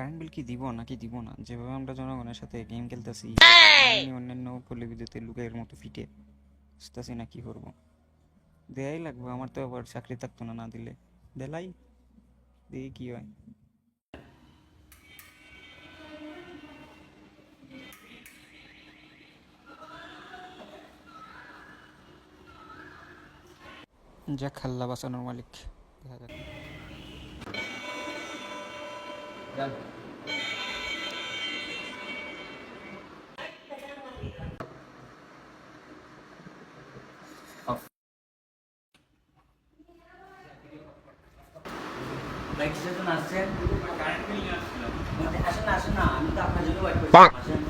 Current bill কি দিব নাকি দিব না? যেভাবে আমরা জনগণের সাথে গেম খেলতেছি অন্যান্য পল্লী বিদ্যুতের লুকের মতো ফিটে বুঝতেছি না কি করব। দেয়াই লাগবে আমার তো আবার চাকরি থাকতো না না দিলে। দেলাই দেখি কি হয়? যা খাল্লা বাঁচানোর মালিক। দেখা যাক। আসছেন আসেন না আসেন না আসেন।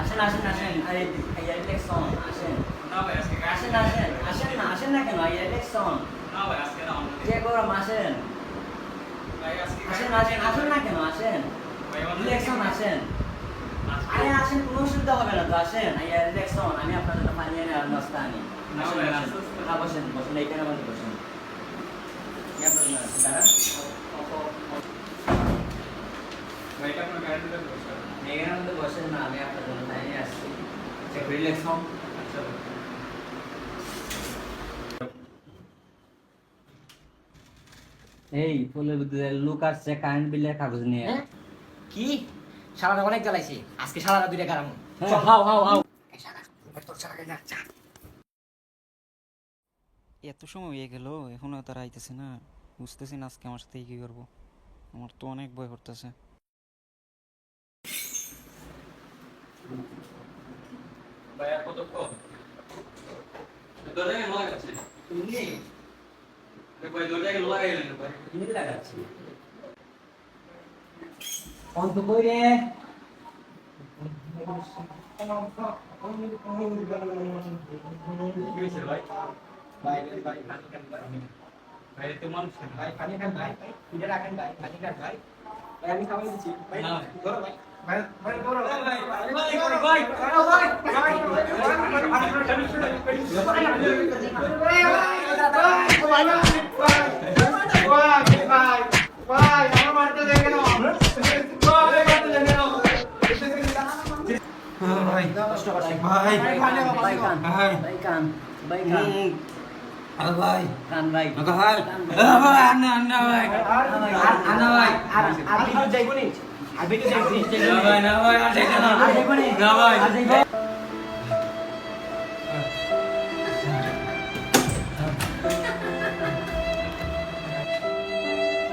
আসেন আসেন আসেন আরে আসেন। আসেন আসেন আসেন না আসেন না কেন ইলেকশন যে গরম আসেন? আসেন আসেন আসেন না কেন? আসেন। ইলেকশন আসেন। আরে আসেন কোনো অসুবিধা হবে না তো আসেন। ইলেকশন আমি আপনার জন্য পানি এনে আর নাস্তা আনি। হ্যাঁ, বসেন বসেন এইখানে আমাদের বসেন। বসেন? না আমি আপনার জন্য আসছি। চেক ইলেকশন এই ফুলের ভিতরে লোক আসছে কারেন্ট বিলের কাগজ নিয়ে। হ্যাঁ? কি? সারাটা অনেক জ্বালাইছি। আজকে সারাটা দুইটা গারাম হ্যাঁ, হাও হাও হাও। এত সময় হয়ে গেল এখনও তারা আইতেছে না। বুঝতেছি না আজকে আমার সাথে কি করব। আমার তো অনেক ভয় করতেছে। এমনি লাগাচ্ছি অন্ত কই রে আমি খাবার দিচ্ছি ভাই ধরো ভাই ভাই ভাই ধরো ভাই ভাই ভাই কান ভাই কান ভাই কান ভাই কান ভাই ভাই আন্না আন্না ভাই আনা ভাই ভাই।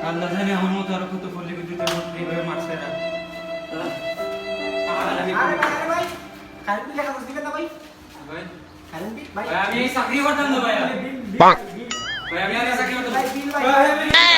আল্লাহ জানে আমার মতো আরও কত পল্লী বিদ্যুতের মধ্যে এইভাবে মারছে না আরে ভাই ভাই আমি এই চাকরি করতাম না ভাই ভাই আমি চাকরি করতাম